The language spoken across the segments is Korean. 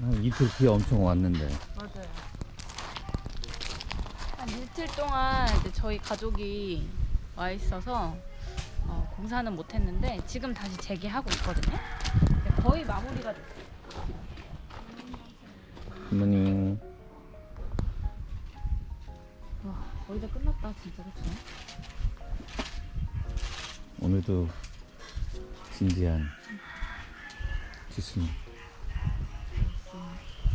한 이틀 비 엄청 왔는데. 맞아요. 한 이틀 동안 이제 저희 가족이 와 있어서 어, 공사는 못 했는데 지금 다시 재개하고 있거든요. 네, 거의 마무리가 됐어요. 굿모닝. 와, 거의 다 끝났다, 진짜 그쵸? 오늘도 진지한 지순이.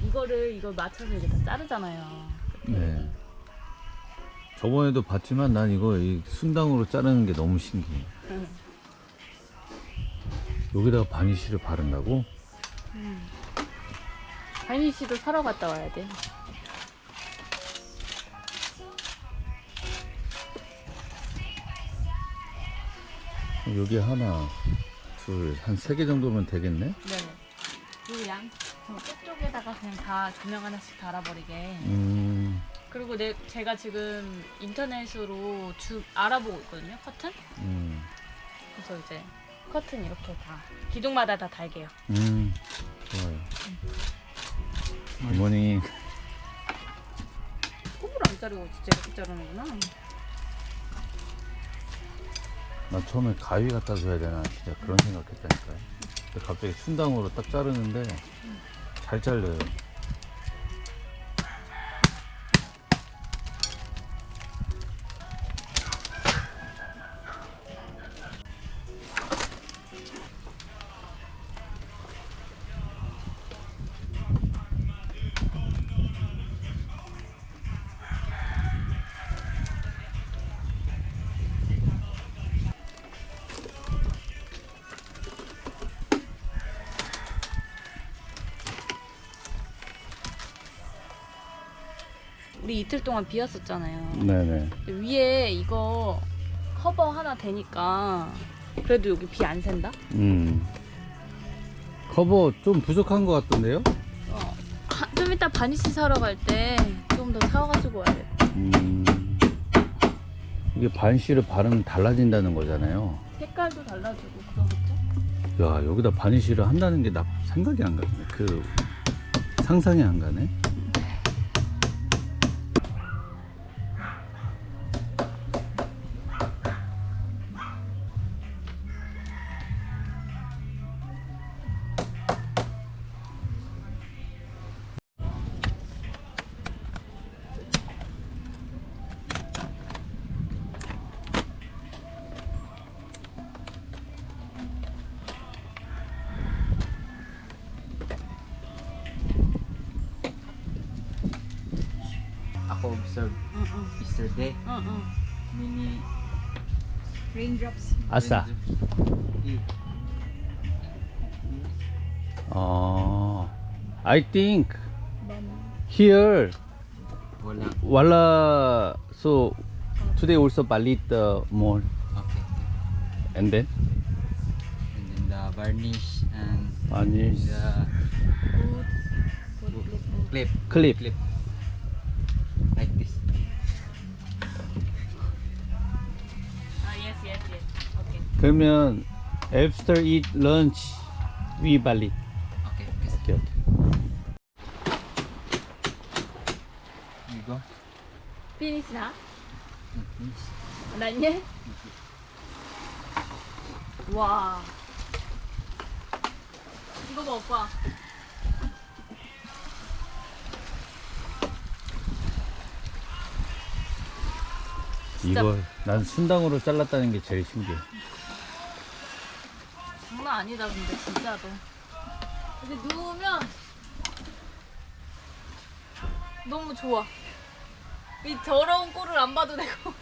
이거를 이걸 맞춰서 이렇게 다 자르잖아요. 네. 저번에도 봤지만 난 이거 이 순당으로 자르는 게 너무 신기해. 응. 여기다가 바니쉬를 바른다고? 한희 씨도 사러 갔다 와야 돼. 여기 하나, 둘, 한 세 개 정도면 되겠네? 네. 그 양, 저 끝쪽에다가 그냥 다 조명 하나씩 달아버리게. 음, 그리고 내, 제가 지금 인터넷으로 주, 알아보고 있거든요, 커튼? 음, 그래서 이제 커튼 이렇게 다, 기둥마다 다 달게요. 음, 좋아요. 굿모닝. 톱으로 안 자르고 진짜 이렇게 자르는구나. 나 처음에 가위 갖다 줘야 되나 진짜 그런 생각했다니까요. 근데 갑자기 순당으로 딱 자르는데 잘 잘려요. 우리 이틀 동안 비 왔었잖아요. 네네. 위에 이거 커버 하나 되니까 그래도 여기 비 안 샌다? 음. 커버 좀 부족한 것 같던데요? 어. 하- 좀 이따 바니스 사러 갈 때 좀 더 사와가지고 와야 돼. 음. 이게 반시를 바르면 달라진다는 거잖아요. 색깔도 달라지고 그러겠죠? 야 여기다 바니쉬를 한다는 게 나 생각이 안 가네. 그 상상이 안 가네. Ako observe 응응. yesterday. 응응. 미니 Raindrops. 아싸. Eh, 어. I think here Wala. Wala so today also balit uh, more Okay. and then And then the varnish and varnish the clip. clip. Clip. Like this. 아 예스 예스 예스. 오케이. 그러면 after eat lunch we balit. Okay. okay. 오케이. You go. 나? Mm, Finish. 났냐? 와. 이거 봐 오빠. 이거 난 순당으로 잘랐다는 게 제일 신기해. 장난 아니다 근데 진짜로. 이렇게 누우면 너무 좋아. 이 더러운 꼴을 안 봐도 되고.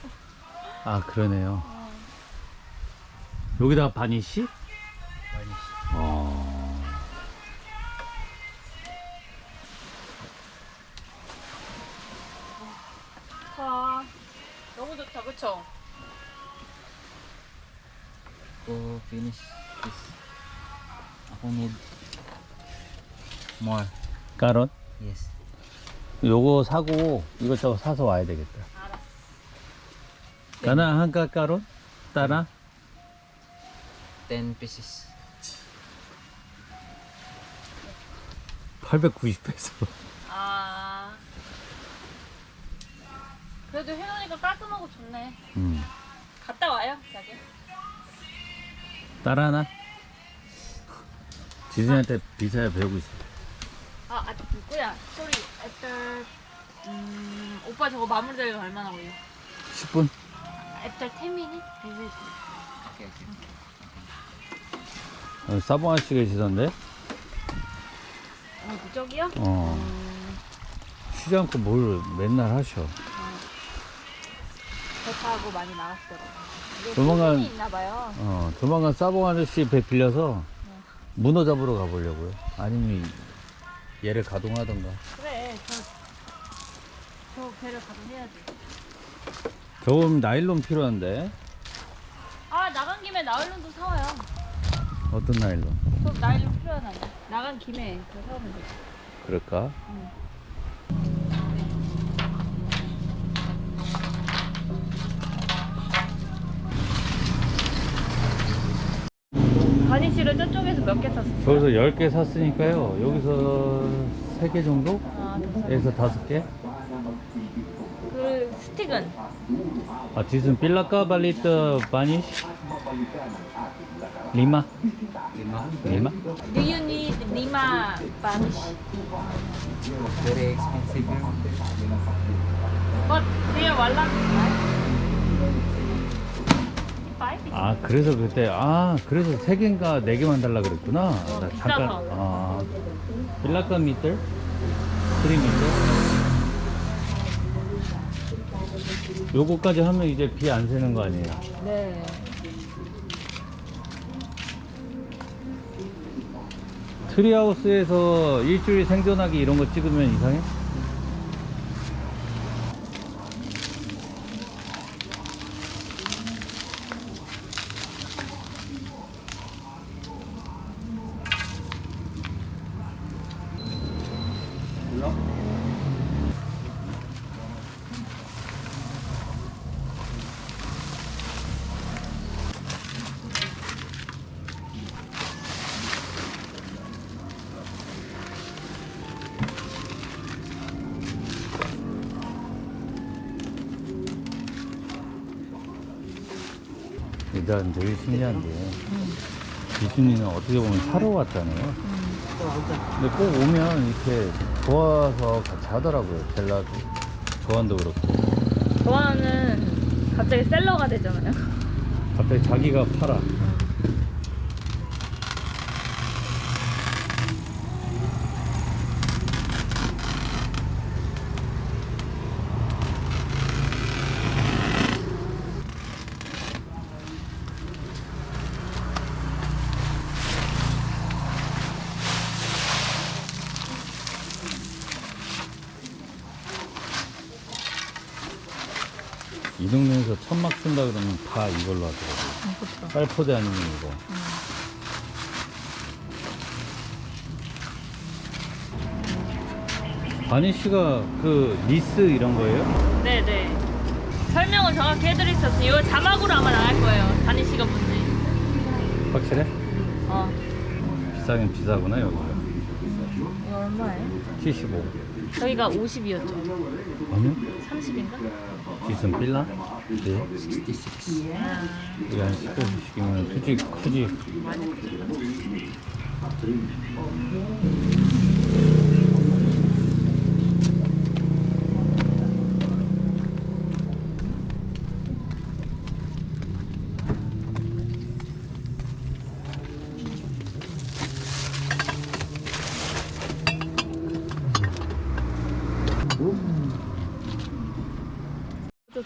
아 그러네요. 여기다가 바니쉬? Ako finish this. Ako need more. 까론? Yes. 요거 사고 이것저것 사서 와야 되겠다. 알았어. 나나 한가 까론? 따라? 10 pieces. 890페소. 아. 그래도 해놓으니까 깔끔하고 좋네. 음. 갔다 와요, 자기. 따라하나? 지진한테 비사야 배우고 있어. 아, 아, 누구야? 소리, 애들, 음, 오빠 저거 마무리되려면 얼마나 걸려? 10분? 애들 10미니? Okay, okay. 어, 사봉 아저씨가 계시던데? 어, 저기요? 어. 음, 쉬지 않고 뭘 맨날 하셔. 배 타고 많이 나갔더라고. 이게 조만간- 소문이 있나 봐요. 어, 조만간 사봉 아저씨 배 빌려서 문어 잡으러 가보려고요. 아니면 얘를 가동하던가. 그래, 저, 저 배를 가동해야지. 저금 나일론 필요한데? 아, 나간 김에 나일론도 사와요. 어떤 나일론? 저 나일론 필요하잖아. 나간 김에 그거 사오면 되지. 그럴까? 바니 씨를 저쪽에서 몇 개 샀어? 저기서 10개 샀으니까요. 여기서 3개 정도? 아, 더 샀어. 여기서 5개? 그 스틱은? 아, 지금 빌라카 발리트 바니쉬? 리마? 리마? Do you need Lima? Very expensive. But wallet, right? 아, 그래서 그때, 아, 그래서 3개인가 4개만 달라 그랬구나. 나 비싸서. 아, 빌라카 미터? 3미터? 요거까지 하면 이제 비 안 새는 거 아니에요? 네. 트리하우스에서 일주일 생존하기 이런 거 찍으면 이상해? 일단 되게 신기한 게 이순이는 어떻게 보면 사러 왔잖아요. 근데 꼭 오면 이렇게 좋아서 같이 하더라고요. 젤라도 조한도 그렇고 조아는 갑자기 셀러가 되잖아요. 갑자기 자기가 팔아. 동네에서 천막 쓴다 그러면 다 이걸로 하더라고요. 쌀포대 아니면 이거. 바니 씨가 그 리스 이런 거예요? 네네. 설명을 정확히 해드릴 수 없어요. 이거 자막으로 아마 나갈 거예요. 다니 씨가 뭔지. 확실해? 어. 비싸긴 비싸구나 여기가. 이거 얼마예요? 75. 저희가 50이었죠. 아니요? 30인가? 지슨 빌라? 네. 66. 이게 한 10배씩이면 솔직히 크지.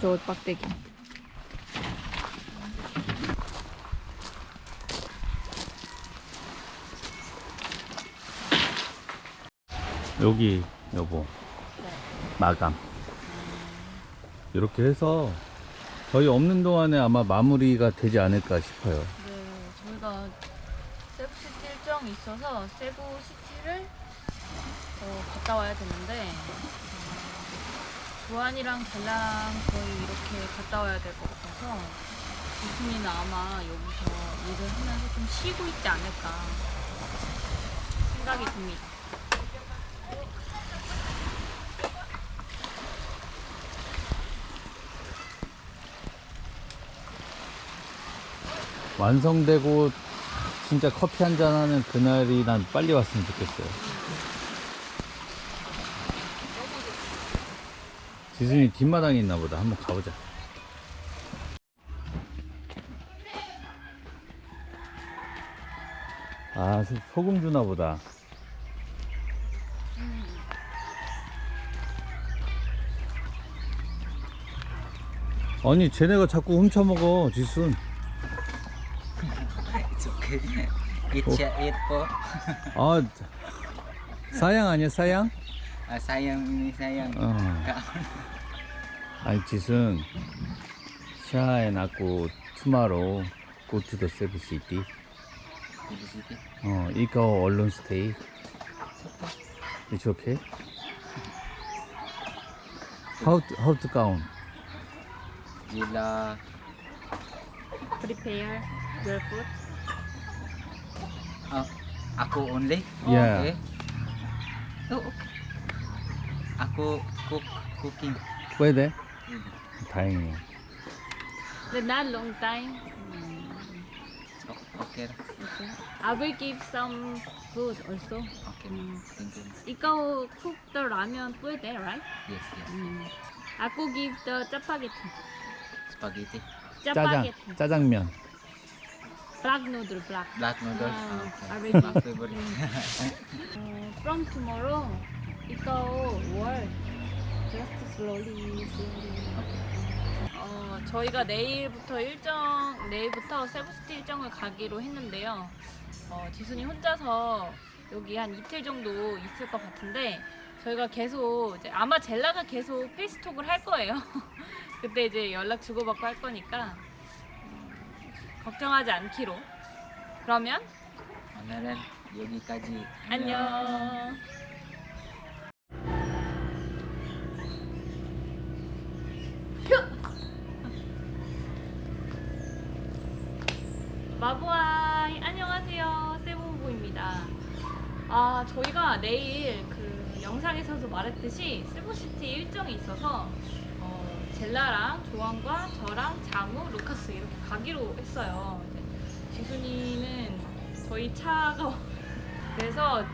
저 빡대기. 여기 여보. 마감. 이렇게 해서 저희 없는 동안에 아마 마무리가 되지 않을까 싶어요. 네, 저희가 세부시티 일정이 있어서 세부시티를 어, 갔다 와야 되는데 보안이랑 벨랑 거의 이렇게 갔다 와야 될 것 같아서 이순이는 아마 여기서 일을 하면서 좀 쉬고 있지 않을까 생각이 듭니다. 완성되고 진짜 커피 한 잔 하는 그날이 난 빨리 왔으면 좋겠어요. 지순이 뒷마당에 있나 보다. 한번 가보자. 아, 소- 소금 주나 보다. 아니, 쟤네가 자꾸 훔쳐먹어, 지순. It's okay. Po. 아, 사양 아니야, 사양? Ah, sayang ini sayang. 어. Kaon. 아니, 지순. 샤 and 아고 tomorrow go to the Cebu City. Cebu City. 어, 이거 얼른 stay. It's okay? How to, how to count? Gila. Prepare your food. Ah, ako only? Yeah. Okay. Oh, okay. Ako cook cooking. 왜 돼? 다행이야. But not long time. O- Okay. ra. Okay. I will give some food also. Okay. Thank you. Ikaw cook the ramen pwede, right? Yes, yes. Mm. Ako give the 짜파게티. Spaghetti. 짜장, 짜파게티. 짜장면. Black noodle, black. Black noodles. Ah, okay. I will My give. favorite. Uh, from tomorrow, ikaw work. Just slowly, slowly. 어, 저희가 내일부터 일정, 내일부터 세부시티 일정을 가기로 했는데요. 어, 지순이 혼자서 여기 한 이틀 정도 있을 것 같은데, 저희가 계속, 이제 아마 젤라가 계속 페이스톡을 할 거예요. 그때 이제 연락 주고받고 할 거니까, 음, 걱정하지 않기로. 그러면, 오늘은 여기까지. 안녕. 마부아이 안녕하세요 세부부입니다 아 저희가 내일 그 영상에서도 말했듯이 세부시티 일정이 있어서 어, 젤라랑 조항과 저랑 장우 루카스 이렇게 가기로 했어요 지순이는 저희 차가 그래서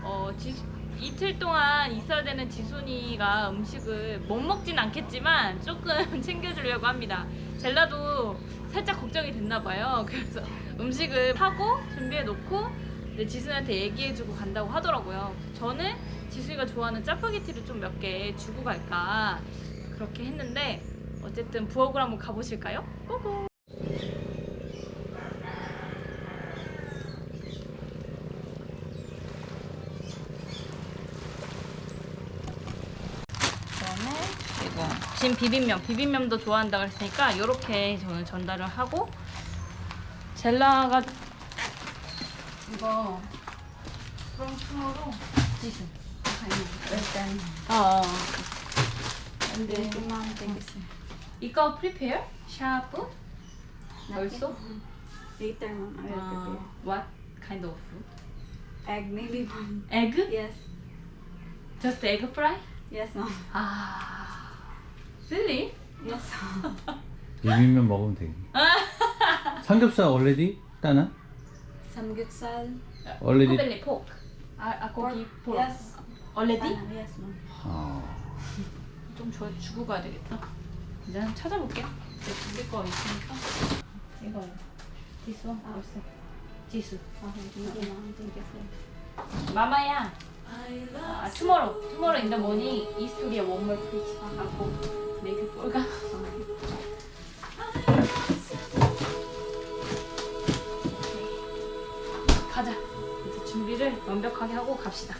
어, 지- 이틀 동안 있어야 되는 지순이가 음식을 못 먹진 않겠지만 조금 챙겨주려고 합니다. 젤라도 살짝 걱정이 됐나 봐요. 그래서 음식을 하고 준비해 놓고 이제 지순이한테 얘기해주고 간다고 하더라고요. 저는 지순이가 좋아하는 짜파게티를 좀 몇 개 주고 갈까 그렇게 했는데 어쨌든 부엌으로 한번 가보실까요? 고고. 진 비빔면 비빔면도 좋아한다 그랬으니까 이렇게 저는 전달을 하고 젤라가 이거 그럼 투모로 지수 어 근데 Thank you, ma'am. Thank you, sir. 이거 prepare 샤프 벌써 Later, ma'am. I will 어, prepare. what kind of food Egg, maybe, ma'am. egg Yes. just egg fry Yes, ma'am. 아 really Yes. 비빔면 먹으면 되겠네. 삼겹살 already? 따나? Samgyeopsal. already? 코벨리 포크 아, 아 고기 포크 Yes. already Ah, yes, ma'am. 어. 좀 줘, 주고 가야 되겠다. 이제 한번 찾아볼게. 이제 죽일 거 있으니까. 이거 지수 벌써 지수. Okay, thank you, ma'am. Thank you, sir. 마마야. 아, tomorrow. Tomorrow in the morning. 이스토리아 원몰 프리치 하고 메이크 볼까? 가자. 이제 준비를 완벽하게 하고 갑시다.